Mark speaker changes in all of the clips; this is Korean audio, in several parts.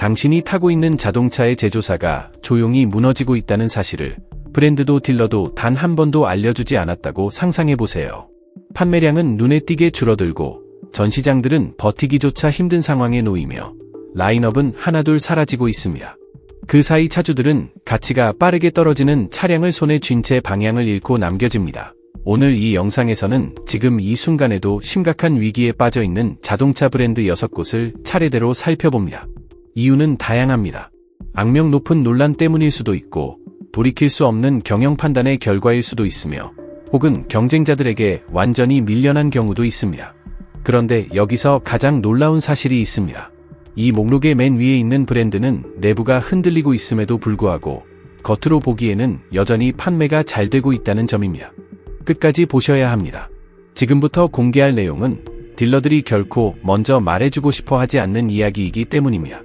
Speaker 1: 당신이 타고 있는 자동차의 제조사가 조용히 무너지고 있다는 사실을 브랜드도 딜러도 단 한 번도 알려주지 않았다고 상상해보세요. 판매량은 눈에 띄게 줄어들고 전시장들은 버티기조차 힘든 상황에 놓이며 라인업은 하나둘 사라지고 있습니다. 그 사이 차주들은 가치가 빠르게 떨어지는 차량을 손에 쥔 채 방향을 잃고 남겨집니다. 오늘 이 영상에서는 지금 이 순간에도 심각한 위기에 빠져 있는 자동차 브랜드 6곳을 차례대로 살펴봅니다. 이유는 다양합니다. 악명 높은 논란 때문일 수도 있고 돌이킬 수 없는 경영 판단의 결과일 수도 있으며 혹은 경쟁자들에게 완전히 밀려난 경우도 있습니다. 그런데 여기서 가장 놀라운 사실이 있습니다. 이 목록의 맨 위에 있는 브랜드는 내부가 흔들리고 있음에도 불구하고 겉으로 보기에는 여전히 판매가 잘 되고 있다는 점입니다. 끝까지 보셔야 합니다. 지금부터 공개할 내용은 딜러들이 결코 먼저 말해주고 싶어 하지 않는 이야기이기 때문입니다.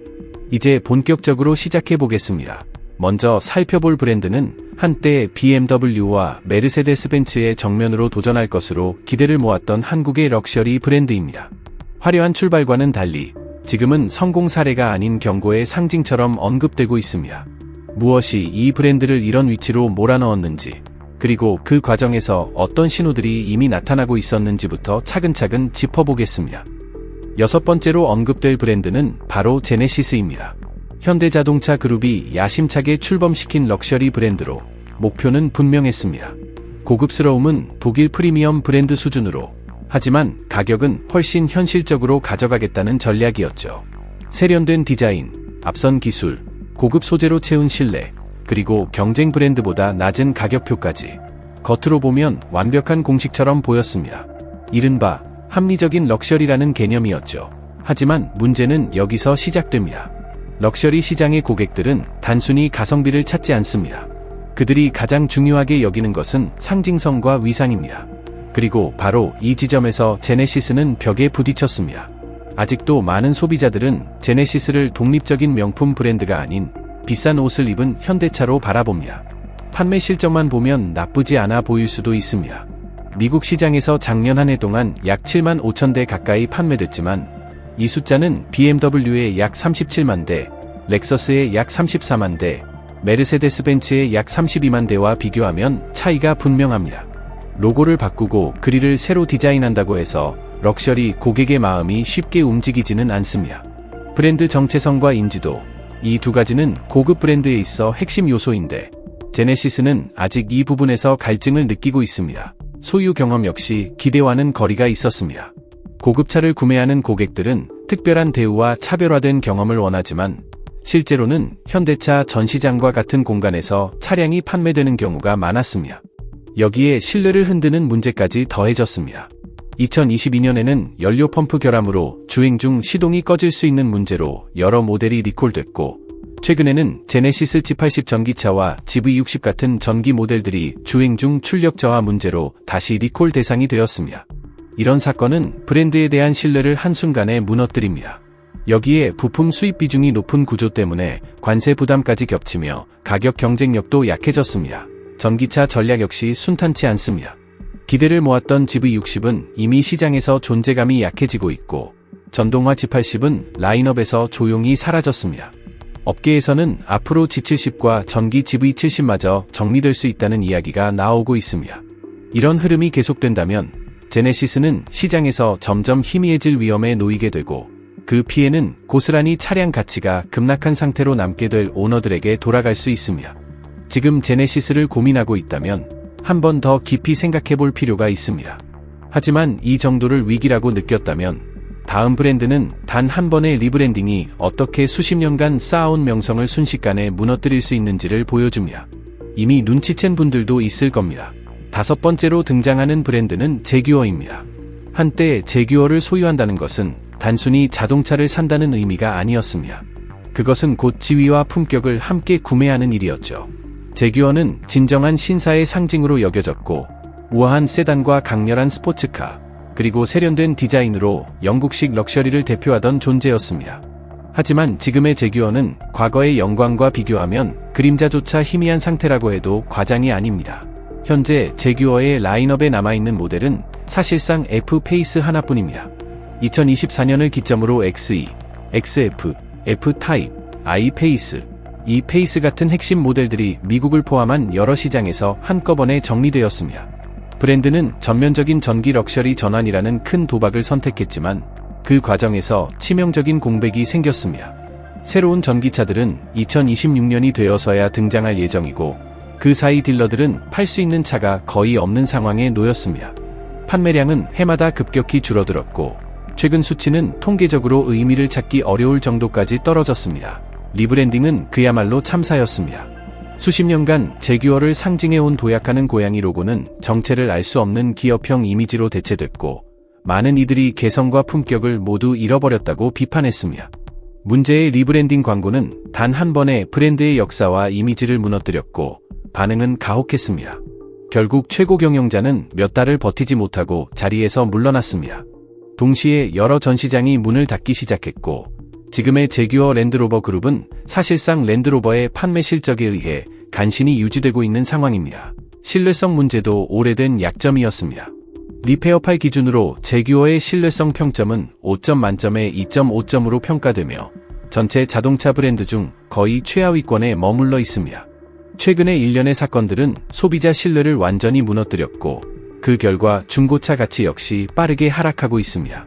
Speaker 1: 이제 본격적으로 시작해 보겠습니다. 먼저 살펴볼 브랜드는 한때 BMW와 메르세데스 벤츠의 정면으로 도전할 것으로 기대를 모았던 한국의 럭셔리 브랜드입니다. 화려한 출발과는 달리 지금은 성공 사례가 아닌 경고의 상징처럼 언급되고 있습니다. 무엇이 이 브랜드를 이런 위치로 몰아넣었는지, 그리고 그 과정에서 어떤 신호들이 이미 나타나고 있었는지부터 차근차근 짚어보겠습니다. 여섯 번째로 언급될 브랜드는 바로 제네시스입니다. 현대자동차 그룹이 야심차게 출범시킨 럭셔리 브랜드로 목표는 분명했습니다. 고급스러움은 독일 프리미엄 브랜드 수준으로 하지만 가격은 훨씬 현실적으로 가져가겠다는 전략이었죠. 세련된 디자인, 앞선 기술, 고급 소재로 채운 실내, 그리고 경쟁 브랜드보다 낮은 가격표까지 겉으로 보면 완벽한 공식처럼 보였습니다. 이른바 합리적인 럭셔리라는 개념이었죠. 하지만 문제는 여기서 시작됩니다. 럭셔리 시장의 고객들은 단순히 가성비를 찾지 않습니다. 그들이 가장 중요하게 여기는 것은 상징성과 위상입니다. 그리고 바로 이 지점에서 제네시스는 벽에 부딪혔습니다. 아직도 많은 소비자들은 제네시스를 독립적인 명품 브랜드가 아닌 비싼 옷을 입은 현대차로 바라봅니다. 판매 실적만 보면 나쁘지 않아 보일 수도 있습니다. 미국 시장에서 작년 한 해 동안 약 7만 5천 대 가까이 판매됐지만 이 숫자는 BMW의 약 37만 대, 렉서스의 약 34만 대, 메르세데스 벤츠의 약 32만 대와 비교하면 차이가 분명합니다. 로고를 바꾸고 그릴을 새로 디자인한다고 해서 럭셔리 고객의 마음이 쉽게 움직이지는 않습니다. 브랜드 정체성과 인지도, 이 두 가지는 고급 브랜드에 있어 핵심 요소인데, 제네시스는 아직 이 부분에서 갈증을 느끼고 있습니다. 소유 경험 역시 기대와는 거리가 있었습니다. 고급차를 구매하는 고객들은 특별한 대우와 차별화된 경험을 원하지만 실제로는 현대차 전시장과 같은 공간에서 차량이 판매되는 경우가 많았습니다. 여기에 신뢰를 흔드는 문제까지 더해졌습니다. 2022년에는 연료 펌프 결함으로 주행 중 시동이 꺼질 수 있는 문제로 여러 모델이 리콜됐고 최근에는 제네시스 G80 전기차와 GV60 같은 전기 모델들이 주행 중 출력 저하 문제로 다시 리콜 대상이 되었습니다. 이런 사건은 브랜드에 대한 신뢰를 한순간에 무너뜨립니다. 여기에 부품 수입 비중이 높은 구조 때문에 관세 부담까지 겹치며 가격 경쟁력도 약해졌습니다. 전기차 전략 역시 순탄치 않습니다. 기대를 모았던 GV60은 이미 시장에서 존재감이 약해지고 있고 전동화 G80은 라인업에서 조용히 사라졌습니다. 업계에서는 앞으로 G70과 전기 GV70마저 정리될 수 있다는 이야기가 나오고 있습니다. 이런 흐름이 계속된다면 제네시스는 시장에서 점점 희미해질 위험에 놓이게 되고 그 피해는 고스란히 차량 가치가 급락한 상태로 남게 될 오너들에게 돌아갈 수 있습니다. 지금 제네시스를 고민하고 있다면 한 번 더 깊이 생각해 볼 필요가 있습니다. 하지만 이 정도를 위기라고 느꼈다면 다음 브랜드는 단 한 번의 리브랜딩이 어떻게 수십 년간 쌓아온 명성을 순식간에 무너뜨릴 수 있는지를 보여줍니다. 이미 눈치챈 분들도 있을 겁니다. 다섯 번째로 등장하는 브랜드는 제규어입니다. 한때 제규어를 소유한다는 것은 단순히 자동차를 산다는 의미가 아니었습니다. 그것은 곧 지위와 품격을 함께 구매하는 일이었죠. 제규어는 진정한 신사의 상징으로 여겨졌고 우아한 세단과 강렬한 스포츠카, 그리고 세련된 디자인으로 영국식 럭셔리를 대표하던 존재였습니다. 하지만 지금의 제규어는 과거의 영광과 비교하면 그림자조차 희미한 상태라고 해도 과장이 아닙니다. 현재 제규어의 라인업에 남아있는 모델은 사실상 F-페이스 하나뿐입니다. 2024년을 기점으로 XE, XF, F-타입, i 페이스, 이 페이스 같은 핵심 모델들이 미국을 포함한 여러 시장에서 한꺼번에 정리되었습니다. 브랜드는 전면적인 전기 럭셔리 전환이라는 큰 도박을 선택했지만 그 과정에서 치명적인 공백이 생겼습니다. 새로운 전기차들은 2026년이 되어서야 등장할 예정이고 그 사이 딜러들은 팔 수 있는 차가 거의 없는 상황에 놓였습니다. 판매량은 해마다 급격히 줄어들었고 최근 수치는 통계적으로 의미를 찾기 어려울 정도까지 떨어졌습니다. 리브랜딩은 그야말로 참사였습니다. 수십 년간 제규어를 상징해온 도약하는 고양이 로고는 정체를 알 수 없는 기업형 이미지로 대체됐고 많은 이들이 개성과 품격을 모두 잃어버렸다고 비판했습니다. 문제의 리브랜딩 광고는 단 한 번에 브랜드의 역사와 이미지를 무너뜨렸고 반응은 가혹했습니다. 결국 최고 경영자는 몇 달을 버티지 못하고 자리에서 물러났습니다. 동시에 여러 전시장이 문을 닫기 시작했고 지금의 제규어 랜드로버 그룹은 사실상 랜드로버의 판매 실적에 의해 간신히 유지되고 있는 상황입니다. 신뢰성 문제도 오래된 약점이었습니다. 리페어팔 기준으로 제규어의 신뢰성 평점은 5점 만점에 2.5점으로 평가되며 전체 자동차 브랜드 중 거의 최하위권에 머물러 있습니다. 최근의 일련의 사건들은 소비자 신뢰를 완전히 무너뜨렸고 그 결과 중고차 가치 역시 빠르게 하락하고 있습니다.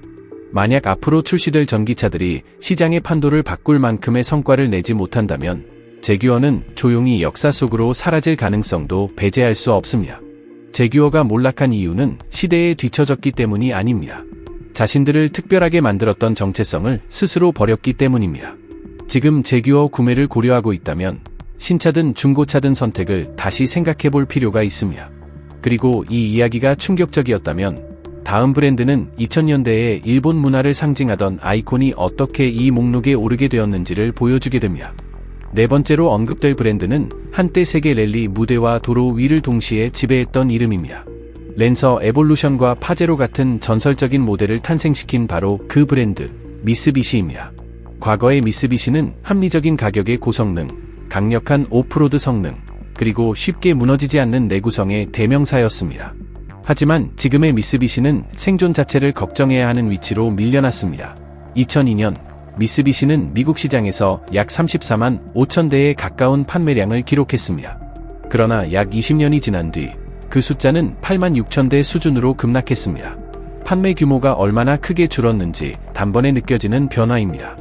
Speaker 1: 만약 앞으로 출시될 전기차들이 시장의 판도를 바꿀 만큼의 성과를 내지 못한다면 제규어는 조용히 역사 속으로 사라질 가능성도 배제할 수 없습니다. 제규어가 몰락한 이유는 시대에 뒤처졌기 때문이 아닙니다. 자신들을 특별하게 만들었던 정체성을 스스로 버렸기 때문입니다. 지금 제규어 구매를 고려하고 있다면 신차든 중고차든 선택을 다시 생각해 볼 필요가 있습니다. 그리고 이 이야기가 충격적이었다면 다음 브랜드는 2000년대에 일본 문화를 상징하던 아이콘이 어떻게 이 목록에 오르게 되었는지를 보여주게 됩니다. 네 번째로 언급될 브랜드는 한때 세계 랠리 무대와 도로 위를 동시에 지배했던 이름입니다. 랜서 에볼루션과 파제로 같은 전설적인 모델을 탄생시킨 바로 그 브랜드, 미쓰비시입니다. 과거의 미쓰비시는 합리적인 가격의 고성능, 강력한 오프로드 성능, 그리고 쉽게 무너지지 않는 내구성의 대명사였습니다. 하지만 지금의 미쓰비시는 생존 자체를 걱정해야 하는 위치로 밀려났습니다. 2002년 미쓰비시는 미국 시장에서 약 34만 5천 대에 가까운 판매량을 기록했습니다. 그러나 약 20년이 지난 뒤 그 숫자는 8만 6천 대 수준으로 급락했습니다. 판매 규모가 얼마나 크게 줄었는지 단번에 느껴지는 변화입니다.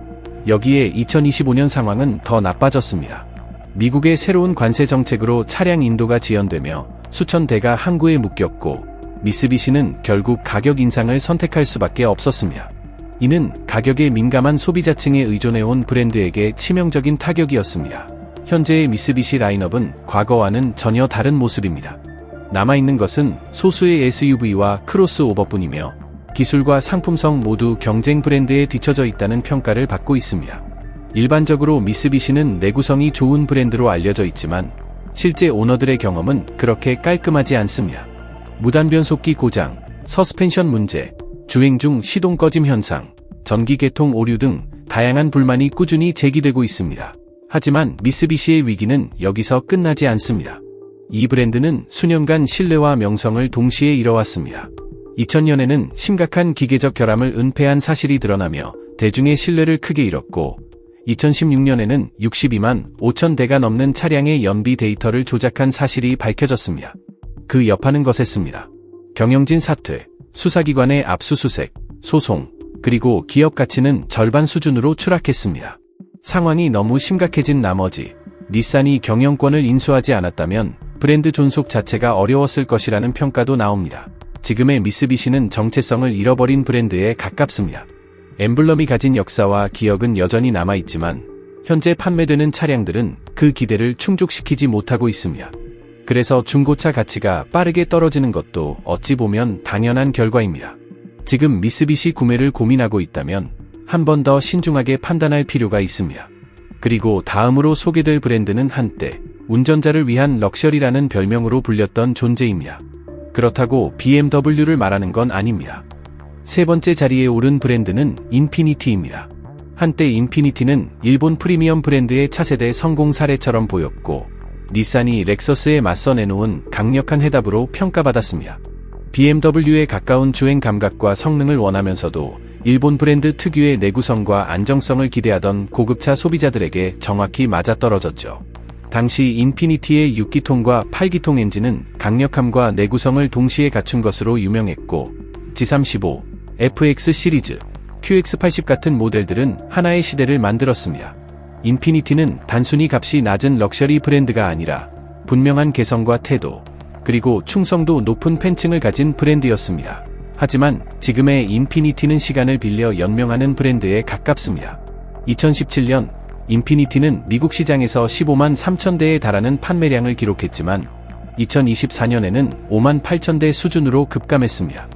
Speaker 1: 여기에 2025년 상황은 더 나빠졌습니다. 미국의 새로운 관세 정책으로 차량 인도가 지연되며 수천 대가 항구에 묶였고 미쓰비시는 결국 가격 인상을 선택할 수밖에 없었습니다. 이는 가격에 민감한 소비자층에 의존해온 브랜드에게 치명적인 타격이었습니다. 현재의 미쓰비시 라인업은 과거와는 전혀 다른 모습입니다. 남아있는 것은 소수의 SUV와 크로스오버뿐이며 기술과 상품성 모두 경쟁 브랜드에 뒤처져 있다는 평가를 받고 있습니다. 일반적으로 미쓰비시는 내구성이 좋은 브랜드로 알려져 있지만 실제 오너들의 경험은 그렇게 깔끔하지 않습니다. 무단 변속기 고장, 서스펜션 문제, 주행 중 시동 꺼짐 현상, 전기 개통 오류 등 다양한 불만이 꾸준히 제기되고 있습니다. 하지만 미쓰비시의 위기는 여기서 끝나지 않습니다. 이 브랜드는 수년간 신뢰와 명성을 동시에 잃어왔습니다. 2000년에는 심각한 기계적 결함을 은폐한 사실이 드러나며 대중의 신뢰를 크게 잃었고 2016년에는 62만 5천 대가 넘는 차량의 연비 데이터를 조작한 사실이 밝혀졌습니다. 그 여파는 거셌습니다. 경영진 사퇴, 수사기관의 압수수색, 소송, 그리고 기업 가치는 절반 수준으로 추락했습니다. 상황이 너무 심각해진 나머지 닛산이 경영권을 인수하지 않았다면 브랜드 존속 자체가 어려웠을 것이라는 평가도 나옵니다. 지금의 미쓰비시는 정체성을 잃어버린 브랜드에 가깝습니다. 엠블럼이 가진 역사와 기억은 여전히 남아있지만 현재 판매되는 차량들은 그 기대를 충족시키지 못하고 있습니다. 그래서 중고차 가치가 빠르게 떨어지는 것도 어찌 보면 당연한 결과입니다. 지금 미쓰비시 구매를 고민하고 있다면 한 번 더 신중하게 판단할 필요가 있습니다. 그리고 다음으로 소개될 브랜드는 한때 운전자를 위한 럭셔리라는 별명으로 불렸던 존재입니다. 그렇다고 BMW를 말하는 건 아닙니다. 세 번째 자리에 오른 브랜드는 인피니티입니다. 한때 인피니티는 일본 프리미엄 브랜드의 차세대 성공 사례처럼 보였고, 닛산이 렉서스에 맞서 내놓은 강력한 해답으로 평가받았습니다. BMW에 가까운 주행 감각과 성능을 원하면서도 일본 브랜드 특유의 내구성과 안정성을 기대하던 고급차 소비자들에게 정확히 맞아떨어졌죠. 당시 인피니티의 6기통과 8기통 엔진은 강력함과 내구성을 동시에 갖춘 것으로 유명했고, G35, FX 시리즈, QX80 같은 모델들은 하나의 시대를 만들었습니다. 인피니티는 단순히 값이 낮은 럭셔리 브랜드가 아니라 분명한 개성과 태도, 그리고 충성도 높은 팬층을 가진 브랜드였습니다. 하지만 지금의 인피니티는 시간을 빌려 연명하는 브랜드에 가깝습니다. 2017년 인피니티는 미국 시장에서 15만 3천 대에 달하는 판매량을 기록했지만 2024년에는 5만 8천 대 수준으로 급감했습니다.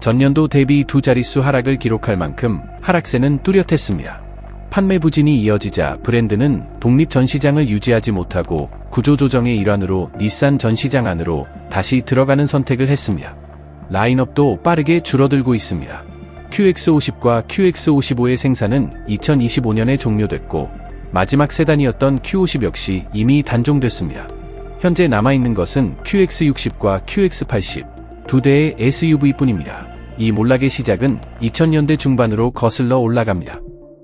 Speaker 1: 전년도 대비 두 자릿수 하락을 기록할 만큼 하락세는 뚜렷했습니다. 판매 부진이 이어지자 브랜드는 독립 전시장을 유지하지 못하고 구조조정의 일환으로 닛산 전시장 안으로 다시 들어가는 선택을 했습니다. 라인업도 빠르게 줄어들고 있습니다. QX50과 QX55의 생산은 2025년에 종료됐고 마지막 세단이었던 Q50 역시 이미 단종됐습니다. 현재 남아있는 것은 QX60과 QX80 두 대의 SUV뿐입니다. 이 몰락의 시작은 2000년대 중반으로 거슬러 올라갑니다.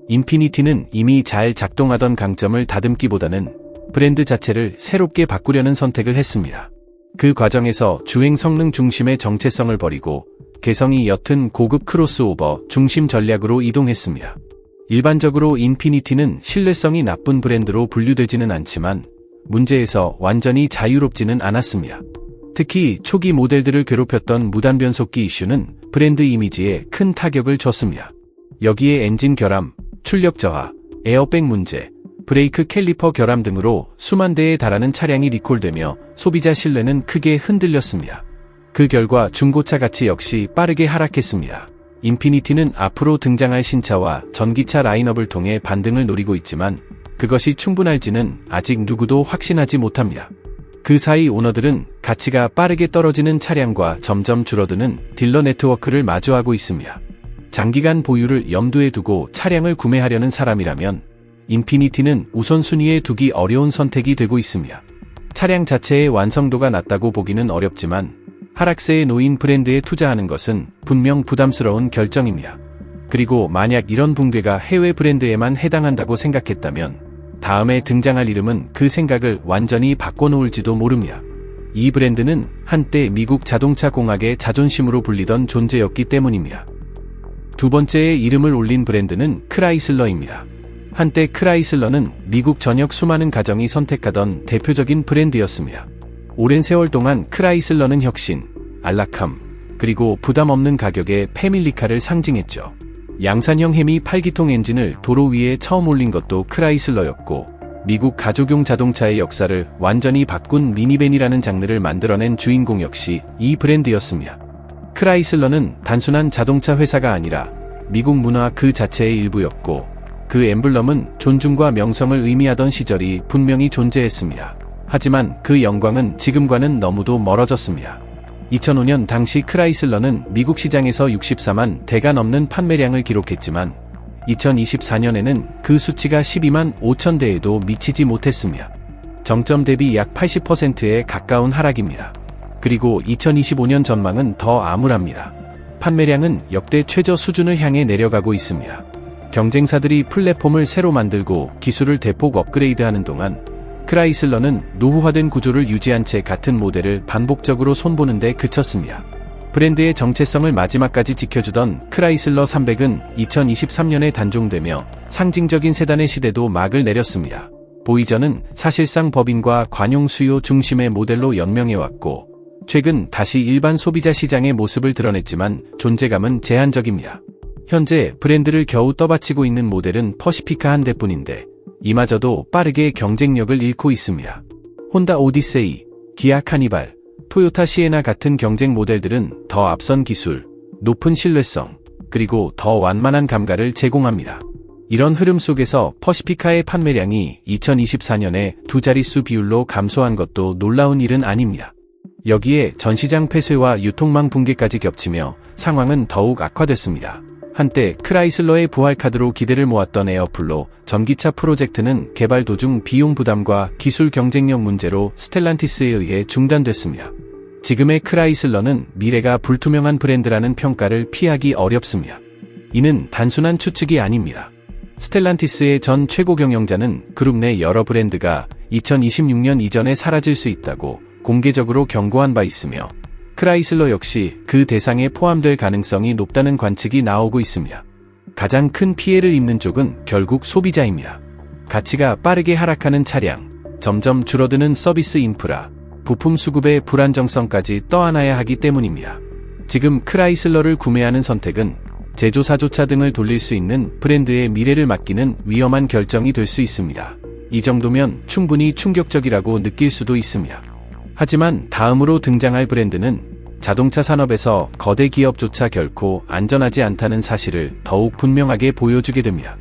Speaker 1: 인피니티는 이미 잘 작동하던 강점을 다듬기보다는 브랜드 자체를 새롭게 바꾸려는 선택을 했습니다. 그 과정에서 주행 성능 중심의 정체성을 버리고 개성이 옅은 고급 크로스오버 중심 전략으로 이동했습니다. 일반적으로 인피니티는 신뢰성이 나쁜 브랜드로 분류되지는 않지만 문제에서 완전히 자유롭지는 않았습니다. 특히 초기 모델들을 괴롭혔던 무단 변속기 이슈는 브랜드 이미지에 큰 타격을 줬습니다. 여기에 엔진 결함, 출력 저하, 에어백 문제, 브레이크 캘리퍼 결함 등으로 수만 대에 달하는 차량이 리콜되며 소비자 신뢰는 크게 흔들렸습니다. 그 결과 중고차 가치 역시 빠르게 하락했습니다. 인피니티는 앞으로 등장할 신차와 전기차 라인업을 통해 반등을 노리고 있지만 그것이 충분할지는 아직 누구도 확신하지 못합니다. 그 사이 오너들은 가치가 빠르게 떨어지는 차량과 점점 줄어드는 딜러 네트워크를 마주하고 있습니다. 장기간 보유를 염두에 두고 차량을 구매하려는 사람이라면 인피니티는 우선순위에 두기 어려운 선택이 되고 있습니다. 차량 자체의 완성도가 낮다고 보기는 어렵지만 하락세에 놓인 브랜드에 투자하는 것은 분명 부담스러운 결정입니다. 그리고 만약 이런 붕괴가 해외 브랜드에만 해당한다고 생각했다면 다음에 등장할 이름은 그 생각을 완전히 바꿔놓을지도 모릅니다. 이 브랜드는 한때 미국 자동차 공학의 자존심으로 불리던 존재였기 때문입니다. 두 번째의 이름을 올린 브랜드는 크라이슬러입니다. 한때 크라이슬러는 미국 전역 수많은 가정이 선택하던 대표적인 브랜드였습니다. 오랜 세월 동안 크라이슬러는 혁신, 안락함, 그리고 부담 없는 가격의 패밀리카를 상징했죠. 양산형 해미 8기통 엔진을 도로 위에 처음 올린 것도 크라이슬러였고, 미국 가족용 자동차의 역사를 완전히 바꾼 미니밴이라는 장르를 만들어낸 주인공 역시 이 브랜드였습니다. 크라이슬러는 단순한 자동차 회사가 아니라 미국 문화 그 자체의 일부였고, 그 엠블럼은 존중과 명성을 의미하던 시절이 분명히 존재했습니다. 하지만 그 영광은 지금과는 너무도 멀어졌습니다. 2005년 당시 크라이슬러는 미국 시장에서 64만 대가 넘는 판매량을 기록했지만 2024년에는 그 수치가 12만 5천 대에도 미치지 못했습니다. 정점 대비 약 80%에 가까운 하락입니다. 그리고 2025년 전망은 더 암울합니다. 판매량은 역대 최저 수준을 향해 내려가고 있습니다. 경쟁사들이 플랫폼을 새로 만들고 기술을 대폭 업그레이드하는 동안 크라이슬러는 노후화된 구조를 유지한 채 같은 모델을 반복적으로 손보는 데 그쳤습니다. 브랜드의 정체성을 마지막까지 지켜주던 크라이슬러 300은 2023년에 단종되며 상징적인 세단의 시대도 막을 내렸습니다. 보이저는 사실상 법인과 관용 수요 중심의 모델로 연명해왔고, 최근 다시 일반 소비자 시장의 모습을 드러냈지만 존재감은 제한적입니다. 현재 브랜드를 겨우 떠받치고 있는 모델은 퍼시피카 한 대뿐인데, 이마저도 빠르게 경쟁력을 잃고 있습니다. 혼다 오디세이, 기아 카니발, 토요타 시에나 같은 경쟁 모델들은 더 앞선 기술, 높은 신뢰성, 그리고 더 완만한 감각을 제공합니다. 이런 흐름 속에서 퍼시피카의 판매량이 2024년에 두 자릿수 비율로 감소한 것도 놀라운 일은 아닙니다. 여기에 전시장 폐쇄와 유통망 붕괴까지 겹치며 상황은 더욱 악화됐습니다. 한때 크라이슬러의 부활카드로 기대를 모았던 에어플로 전기차 프로젝트는 개발 도중 비용 부담과 기술 경쟁력 문제로 스텔란티스에 의해 중단됐습니다. 지금의 크라이슬러는 미래가 불투명한 브랜드라는 평가를 피하기 어렵습니다. 이는 단순한 추측이 아닙니다. 스텔란티스의 전 최고 경영자는 그룹 내 여러 브랜드가 2026년 이전에 사라질 수 있다고 공개적으로 경고한 바 있으며 크라이슬러 역시 그 대상에 포함될 가능성이 높다는 관측이 나오고 있습니다. 가장 큰 피해를 입는 쪽은 결국 소비자입니다. 가치가 빠르게 하락하는 차량, 점점 줄어드는 서비스 인프라, 부품 수급의 불안정성까지 떠안아야 하기 때문입니다. 지금 크라이슬러를 구매하는 선택은 제조사조차 등을 돌릴 수 있는 브랜드의 미래를 맡기는 위험한 결정이 될 수 있습니다. 이 정도면 충분히 충격적이라고 느낄 수도 있습니다. 하지만 다음으로 등장할 브랜드는 자동차 산업에서 거대 기업조차 결코 안전하지 않다는 사실을 더욱 분명하게 보여주게 됩니다.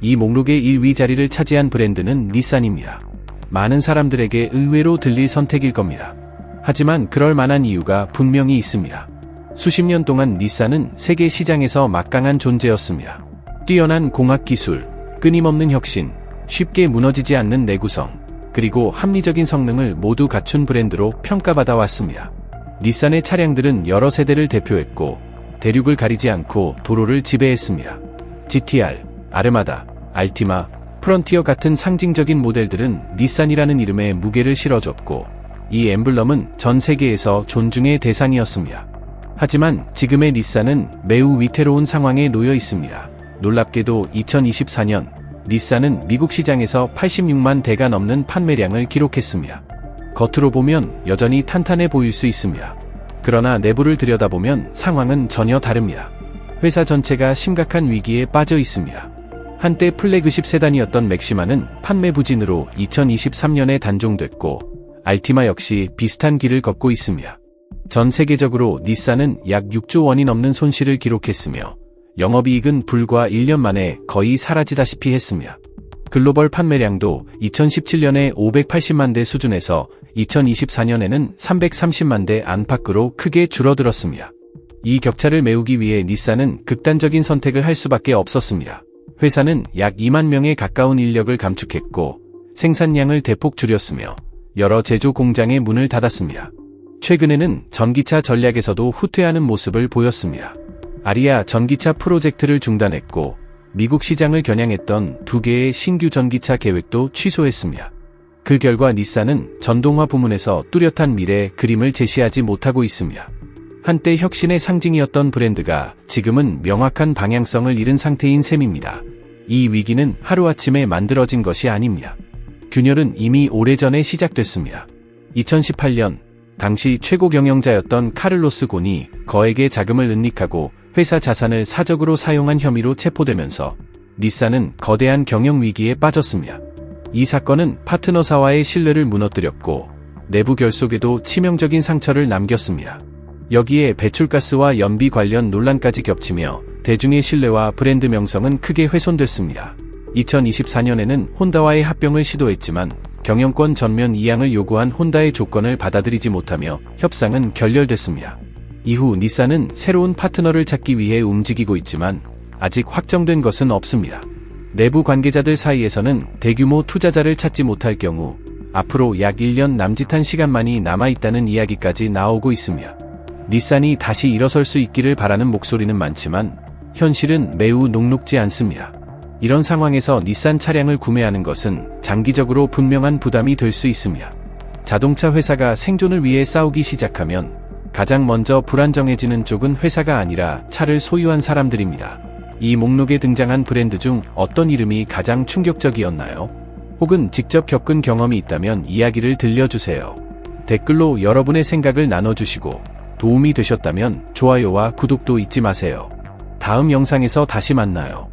Speaker 1: 이 목록의 1위 자리를 차지한 브랜드는 닛산입니다. 많은 사람들에게 의외로 들릴 선택일 겁니다. 하지만 그럴 만한 이유가 분명히 있습니다. 수십 년 동안 닛산은 세계 시장에서 막강한 존재였습니다. 뛰어난 공학 기술, 끊임없는 혁신, 쉽게 무너지지 않는 내구성, 그리고 합리적인 성능을 모두 갖춘 브랜드로 평가받아 왔습니다. 닛산의 차량들은 여러 세대를 대표했고, 대륙을 가리지 않고 도로를 지배했습니다. GTR, 아르마다, 알티마, 프런티어 같은 상징적인 모델들은 닛산이라는 이름에 무게를 실어줬고, 이 엠블럼은 전 세계에서 존중의 대상이었습니다. 하지만 지금의 닛산은 매우 위태로운 상황에 놓여 있습니다. 놀랍게도 2024년 닛산은 미국 시장에서 86만 대가 넘는 판매량을 기록했습니다. 겉으로 보면 여전히 탄탄해 보일 수 있습니다. 그러나 내부를 들여다보면 상황은 전혀 다릅니다. 회사 전체가 심각한 위기에 빠져 있습니다. 한때 플래그십 세단이었던 맥시마는 판매 부진으로 2023년에 단종됐고 알티마 역시 비슷한 길을 걷고 있습니다. 전 세계적으로 닛산은 약 6조 원이 넘는 손실을 기록했으며 영업이익은 불과 1년 만에 거의 사라지다시피 했습니다. 글로벌 판매량도 2017년에 580만 대 수준에서 2024년에는 330만 대 안팎으로 크게 줄어들었습니다. 이 격차를 메우기 위해 닛산은 극단적인 선택을 할 수밖에 없었습니다. 회사는 약 2만 명에 가까운 인력을 감축했고 생산량을 대폭 줄였으며 여러 제조 공장의 문을 닫았습니다. 최근에는 전기차 전략에서도 후퇴하는 모습을 보였습니다. 아리아 전기차 프로젝트를 중단했고 미국 시장을 겨냥했던 두 개의 신규 전기차 계획도 취소했습니다. 그 결과 닛산은 전동화 부문에서 뚜렷한 미래 그림을 제시하지 못하고 있습니다. 한때 혁신의 상징이었던 브랜드가 지금은 명확한 방향성을 잃은 상태인 셈입니다. 이 위기는 하루아침에 만들어진 것이 아닙니다. 균열은 이미 오래전에 시작됐습니다. 2018년 당시 최고 경영자였던 카를로스 곤이 거액의 자금을 은닉하고 회사 자산을 사적으로 사용한 혐의로 체포되면서 닛산은 거대한 경영 위기에 빠졌습니다. 이 사건은 파트너사와의 신뢰를 무너뜨렸고 내부 결속에도 치명적인 상처를 남겼습니다. 여기에 배출가스와 연비 관련 논란까지 겹치며 대중의 신뢰와 브랜드 명성은 크게 훼손됐습니다. 2024년에는 혼다와의 합병을 시도했지만 경영권 전면 이양을 요구한 혼다의 조건을 받아들이지 못하며 협상은 결렬됐습니다. 이후 닛산은 새로운 파트너를 찾기 위해 움직이고 있지만 아직 확정된 것은 없습니다. 내부 관계자들 사이에서는 대규모 투자자를 찾지 못할 경우 앞으로 약 1년 남짓한 시간만이 남아있다는 이야기까지 나오고 있습니다. 닛산이 다시 일어설 수 있기를 바라는 목소리는 많지만 현실은 매우 녹록지 않습니다. 이런 상황에서 닛산 차량을 구매하는 것은 장기적으로 분명한 부담이 될 수 있습니다. 자동차 회사가 생존을 위해 싸우기 시작하면 가장 먼저 불안정해지는 쪽은 회사가 아니라 차를 소유한 사람들입니다. 이 목록에 등장한 브랜드 중 어떤 이름이 가장 충격적이었나요? 혹은 직접 겪은 경험이 있다면 이야기를 들려주세요. 댓글로 여러분의 생각을 나눠주시고 도움이 되셨다면 좋아요와 구독도 잊지 마세요. 다음 영상에서 다시 만나요.